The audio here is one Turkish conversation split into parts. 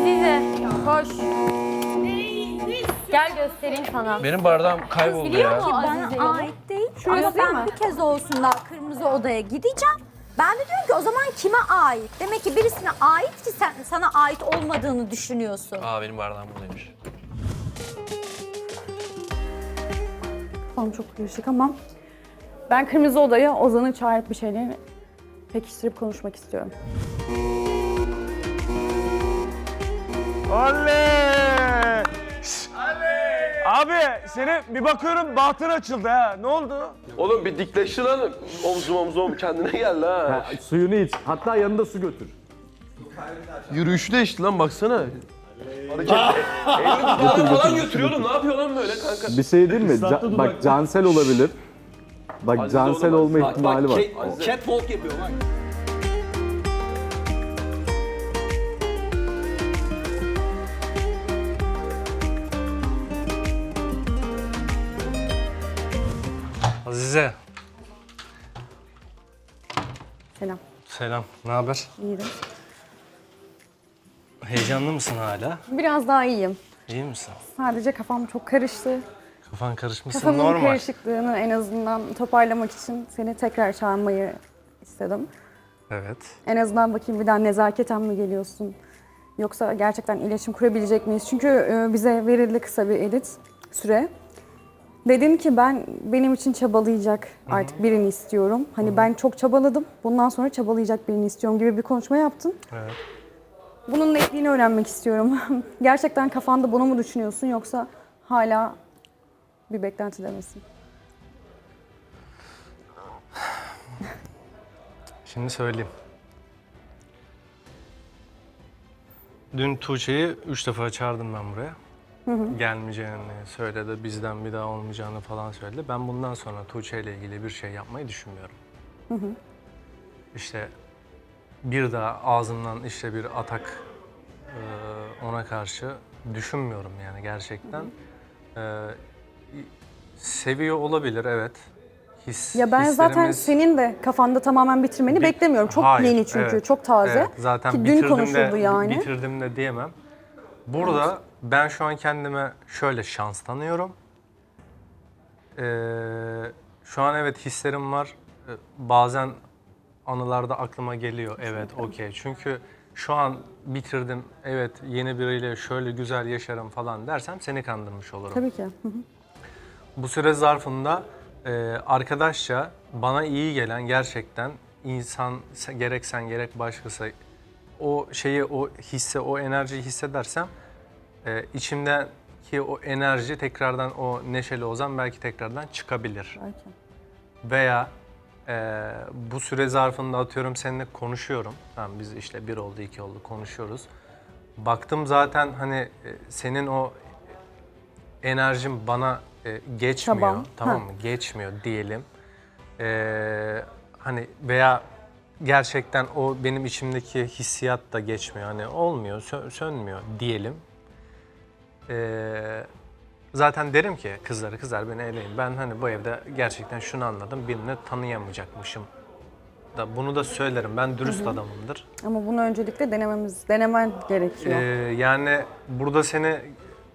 Azize koş. Gel göstereyim sana. Benim bardağım kayboldu Biliyor ya. mu Bana Azize yolu? ait değil. Ama ben mi? bir kez olsun daha kırmızı odaya gideceğim. Ben de diyorum ki o zaman kime ait? Demek ki birisine ait ki sen sana ait olmadığını düşünüyorsun. Aa benim bardağım buradaymış. Kafam çok karışık ama ben Kırmızı Oda'ya Ozan'ı çağırıp bir şeyleri pekiştirip konuşmak istiyorum. Oley! Abi seni bir bakıyorum bahtın açıldı ha. Ne oldu? Oğlum bir dikleşti lan. Omzum omzum kendine gel ha. Suyunu iç. Hatta yanında su götür. Yürüyüşü değişti lan baksana. Hareket. Elini dudağına falan götürüyorum. Ne yapıyor lan böyle kanka? Bir şey değil mi? Ca- bak Cansel olabilir. Bak Aziz Cansel oğlum, olma bak, ihtimali bak, var. Catwalk yapıyor bak. Azize. Selam. Selam. Ne haber? İyidir. Heyecanlı mısın hala? Biraz daha iyiyim. İyi misin? Sadece kafam çok karıştı. Kafan karışmışsın Kafamın normal. karışıklığını en azından toparlamak için seni tekrar çağırmayı istedim. Evet. En azından bakayım bir daha nezaketen mi geliyorsun? Yoksa gerçekten iletişim kurabilecek miyiz? Çünkü e, bize verildi kısa bir edit süre. Dedim ki ben benim için çabalayacak artık birini istiyorum. Hani ben çok çabaladım. Bundan sonra çabalayacak birini istiyorum gibi bir konuşma yaptın. Evet. Bunun netliğini öğrenmek istiyorum. gerçekten kafanda bunu mu düşünüyorsun yoksa hala bir beklentide misin? Şimdi söyleyeyim. Dün Tuğçe'yi üç defa çağırdım ben buraya. Gelmeyeceğini söyledi, bizden bir daha olmayacağını falan söyledi. Ben bundan sonra Tuğçe ile ilgili bir şey yapmayı düşünmüyorum. İşte bir daha ağzımdan işte bir atak e, ona karşı düşünmüyorum yani gerçekten. E, seviyor olabilir evet. His, Ya ben zaten hislerimiz- senin de kafanda tamamen bitirmeni Bi- beklemiyorum. Çok Hayır, yeni çünkü, evet, çok taze. evet. Zaten Ki dün konuşuldu de, yani. Bitirdim de diyemem. Burada ben şu an kendime şöyle şans tanıyorum. Ee, şu an evet hislerim var. Ee, Bazen anılarda aklıma geliyor. Evet, okey. Çünkü şu an bitirdim. Evet, yeni biriyle şöyle güzel yaşarım falan dersem seni kandırmış olurum. Tabii ki. Hı hı. Bu süre zarfında e, arkadaşça bana iyi gelen gerçekten insan se- gerek sen gerek başkası o şeyi o hisse o enerjiyi hissedersem e, içimdeki o enerji tekrardan o neşeli ozan belki tekrardan çıkabilir. Belki. Veya e, bu süre zarfında atıyorum seninle konuşuyorum. Tamam biz işte bir oldu iki oldu konuşuyoruz. Baktım zaten hani e, senin o enerjim bana e, geçmiyor. Tamam Ha. mı? Geçmiyor diyelim. E, hani veya gerçekten o benim içimdeki hissiyat da geçmiyor. Hani olmuyor, sö- sönmüyor diyelim. E, zaten derim ki kızları kızlar beni eleyin. Ben hani bu evde gerçekten şunu anladım. Birini tanıyamayacakmışım. Da bunu da söylerim. Ben dürüst adamımdır. Ama bunu öncelikle denememiz, denemen gerekiyor. Ee, yani burada seni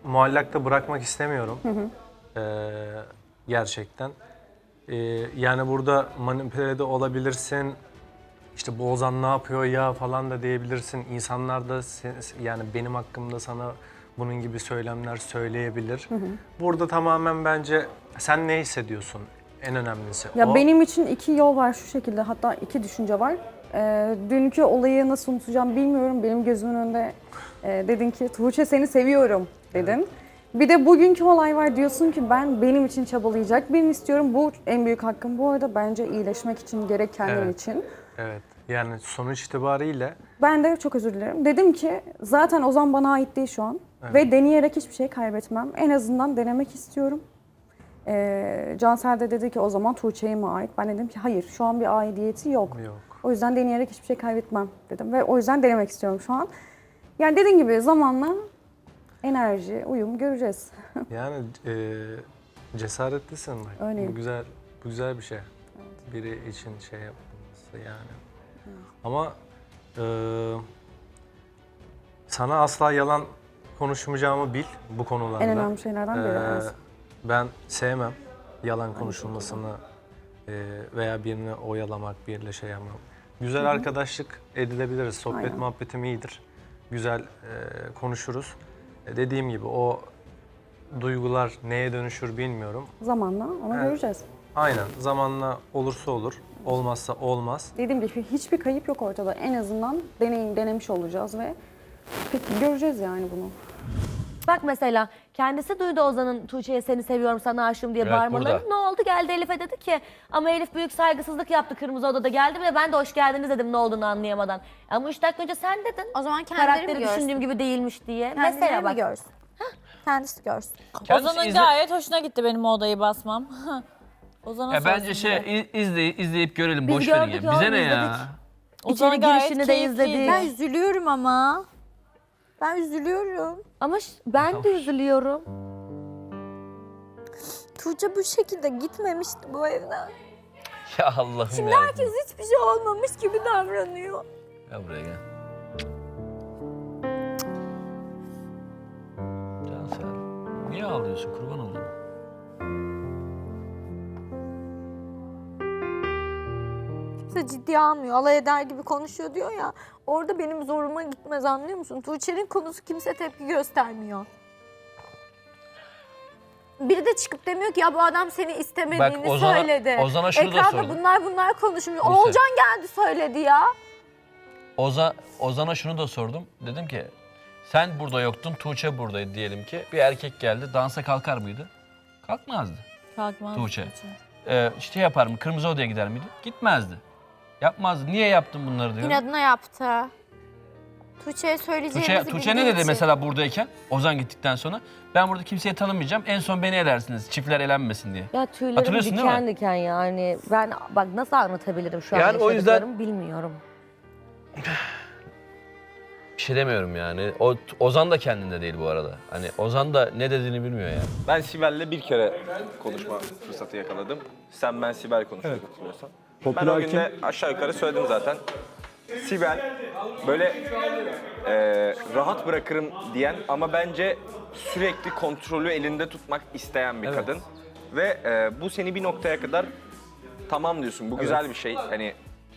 muallakta bırakmak istemiyorum. Ee, gerçekten. Ee, yani burada manipüle de olabilirsin. İşte bu Ozan ne yapıyor ya falan da diyebilirsin. İnsanlar da sen- yani benim hakkımda sana bunun gibi söylemler söyleyebilir. Burada tamamen bence sen ne hissediyorsun? En önemlisi ya o. benim için iki yol var şu şekilde, hatta iki düşünce var. Ee, dünkü olayı nasıl unutacağım bilmiyorum. Benim gözümün önünde e, dedin ki Tuğçe seni seviyorum dedin. Bir de bugünkü olay var diyorsun ki ben benim için çabalayacak birini istiyorum. Bu en büyük hakkım bu arada bence iyileşmek için gerek kendim Evet. için. Evet. Yani sonuç itibariyle Ben de çok özür dilerim. Dedim ki zaten Ozan bana ait değil şu an. Ve deneyerek hiçbir şey kaybetmem. En azından denemek istiyorum. Ee, Cansel de dedi ki o zaman Tuğçe'ye mi ait? Ben dedim ki hayır şu an bir aidiyeti yok. yok. O yüzden deneyerek hiçbir şey kaybetmem dedim. Ve o yüzden denemek istiyorum şu an. Yani dediğin gibi zamanla enerji, uyum göreceğiz. Yani e, cesaretlisin bak. Öyleyim. Bu güzel, bu güzel bir şey. Biri için şey yapması yani. Ama e, sana asla yalan konuşmayacağımı bil bu konularda. En önemli şeylerden biri. Ee, evet. ben sevmem yalan konuşulmasını e, veya birini oyalamak, biriyle şey yapmak. Güzel arkadaşlık edilebiliriz. Sohbet Aynen. muhabbetim iyidir. Güzel e, konuşuruz. E, dediğim gibi o duygular neye dönüşür bilmiyorum. Zamanla onu Evet. göreceğiz. Aynen zamanla olursa olur, olmazsa olmaz. Dediğim gibi hiçbir kayıp yok ortada. En azından deneyim denemiş olacağız ve peki göreceğiz yani bunu. Bak mesela kendisi duydu Ozan'ın Tuğçe'ye seni seviyorum sana aşığım diye Evet, bağırmalarını. burada. Ne oldu? Geldi Elif'e dedi ki ama Elif büyük saygısızlık yaptı Kırmızı Oda'da geldi ve ben de hoş geldiniz dedim ne olduğunu anlayamadan. Ama üç dakika önce sen dedin. O zaman kendileri mi Karakteri görsün? düşündüğüm gibi değilmiş diye. Kendileri mesela mi bak. görsün? Kendisi görsün. Kendisi Ozan'ın izle- gayet hoşuna gitti benim o odayı basmam. Ozan'a Ya bence sorsun şey bir de. iz- izley, izleyip görelim Biz boş verin gördük ya. ya, Bize ne izledik. ya? Ozan İçeri gayet girişini de keyifliydi. izledik. Ben üzülüyorum ama. Ben üzülüyorum. Ama ş- ben de üzülüyorum. Tuğçe bu şekilde gitmemişti bu evden. Ya Allah'ım Şimdi ya. herkes hiçbir şey olmamış gibi davranıyor. Gel buraya gel. Cansel. Niye ağlıyorsun kurban olayım? Kimse ciddiye almıyor. Alay eder gibi konuşuyor diyor ya. Orada benim zoruma gitmez anlıyor musun? Tuğçe'nin konusu kimse tepki göstermiyor. Biri de çıkıp demiyor ki ya bu adam seni istemediğini Bak, Ozan'a- söyledi. Ozan'a şunu da Ekranda sordum. bunlar bunlar konuşmuyor. Buse. Olcan geldi söyledi ya. Oza, Ozan'a şunu da sordum. Dedim ki sen burada yoktun, Tuğçe buradaydı diyelim ki. Bir erkek geldi, dansa kalkar mıydı? Kalkmazdı. Kalkmaz. Tuğçe. Ee, işte yapar mı? Kırmızı odaya gider miydi? Gitmezdi. Yapmazdı. Niye yaptın bunları diyorum. İnadına yaptı. Tuğçe'ye söyleyeceğimizi Tuğçe, Tuğçe ne bildiği dedi için. mesela buradayken? Ozan gittikten sonra. Ben burada kimseye tanımayacağım. En son beni elersiniz. Çiftler elenmesin diye. Ya tüylerim Hatırlıyorsun değil mi? diken diken yani. Ben bak nasıl anlatabilirim şu an Yani o yüzden- yaşadıklarımı bilmiyorum. Bir şey demiyorum yani. O Ozan da kendinde değil bu arada. Hani Ozan da ne dediğini bilmiyor yani. Ben Sibel'le bir kere konuşma fırsatı yakaladım. Sen ben Sibel konuşuyorduk hatırlıyorsan. Ben o Popüler gün de aşağı yukarı söyledim zaten. Sibel böyle e, rahat bırakırım diyen ama bence sürekli kontrolü elinde tutmak isteyen bir kadın. Ve e, bu seni bir noktaya kadar tamam diyorsun. Bu güzel bir şey. Hani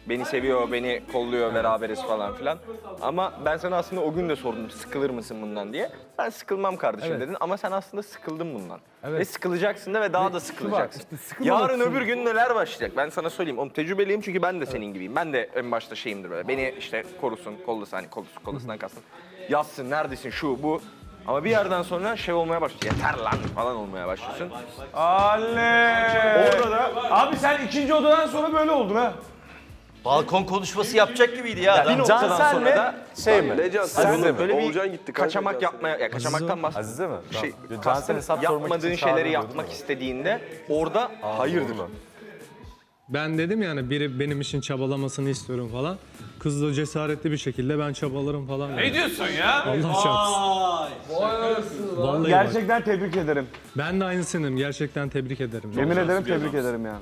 beni seviyor, beni kolluyor, beraberiz falan filan. Ama ben sana aslında o gün de sordum sıkılır mısın bundan diye. Ben sıkılmam kardeşim dedin ama sen aslında sıkıldın bundan. Ve sıkılacaksın da ve daha da sıkılacaksın. Yarın öbür gün neler başlayacak ben sana söyleyeyim. Oğlum tecrübeliyim çünkü ben de senin gibiyim. Ben de en başta şeyimdir böyle. Beni işte korusun, kollasın hani kollasın, kollasından kalsın. Yazsın, neredesin, şu, bu. Ama bir yerden sonra şey olmaya başlıyor. Yeter lan falan olmaya başlıyorsun. Ale. Orada da abi sen ikinci odadan sonra böyle oldun ha. Balkon konuşması yapacak gibiydi ya. Bir noktadan sonra da Şey mi? Cansel? sen mi? böyle bir gitti. kanka kaçamak Cansel. yapmaya, ya kaçamaktan bahsediyorum. Azize mi? Şey, kastım Cansel hesap sormak yapmadığın için şeyleri çağırıyor, yapmak değil mi? istediğinde orada hayırdır. Ben dedim yani biri benim için çabalamasını istiyorum falan. Kız da cesaretli bir şekilde ben çabalarım falan. Ne diyorsun ya? Allah çarpsın. Vallahi bak. Gerçekten tebrik ederim. Ben de aynısınım. Gerçekten tebrik ederim. Yemin ederim tebrik ederim yani.